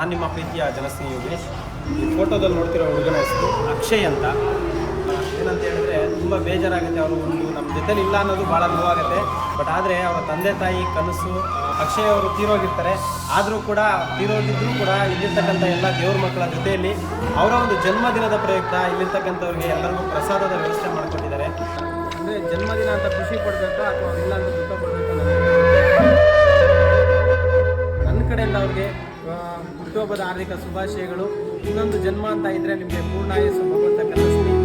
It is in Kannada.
ನಾನು ನಿಮ್ಮ ಪ್ರೀತಿಯ ಜನಸ್ನೇಹಿ ಯೋಗೇಶ್ ಈ ಫೋಟೋದಲ್ಲಿ ನೋಡ್ತಿರೋ ಹುಡುಗನ ಹೆಸರು ಅಕ್ಷಯ್ ಅಂತ. ಏನಂತ ಹೇಳಿದ್ರೆ ತುಂಬ ಬೇಜಾರಾಗುತ್ತೆ ಅವರು ಒಂದು ನಮ್ಮ ಜೊತೆಲಿ ಇಲ್ಲ ಅನ್ನೋದು ಭಾಳ ನೋವಾಗುತ್ತೆ. ಬಟ್ ಆದರೆ ಅವರ ತಂದೆ ತಾಯಿ ಕನಸು ಅಕ್ಷಯ್ ಅವರು ತೀರೋಗಿರ್ತಾರೆ. ಆದರೂ ಕೂಡ ತೀರೋಗಿದ್ರೂ ಕೂಡ ಇಲ್ಲಿರ್ತಕ್ಕಂಥ ಎಲ್ಲ ದೇವ್ರ ಮಕ್ಕಳ ಜೊತೆಯಲ್ಲಿ ಅವರ ಒಂದು ಜನ್ಮದಿನದ ಪ್ರಯುಕ್ತ ಇಲ್ಲಿರ್ತಕ್ಕಂಥವ್ರಿಗೆ ಎಲ್ಲರಿಗೂ ಪ್ರಸಾದದ ವ್ಯವಸ್ಥೆ ಮಾಡಿಕೊಂಡಿದ್ದಾರೆ. ಅಂದರೆ ಜನ್ಮದಿನ ಅಂತ ಖುಷಿ ಪಡಬೇಕಾ ಅಥವಾ ಇಲ್ಲ ಅಂತ ದುಃಖ ಪಡಬೇಕು ನನ್ನ ಕಡೆಯಿಂದ ಅವ್ರಿಗೆ ಹುಟ್ಟುಹಬ್ಬದ ಹಾರ್ದಿಕ ಶುಭಾಶಯಗಳು. ಇನ್ನೊಂದು ಜನ್ಮ ಅಂತ ಇದ್ರೆ ನಿಮಗೆ ಪೂರ್ಣಾಯಸ್ಸು ಭಗವಂತ ಕಲಿಸ್ಲಿ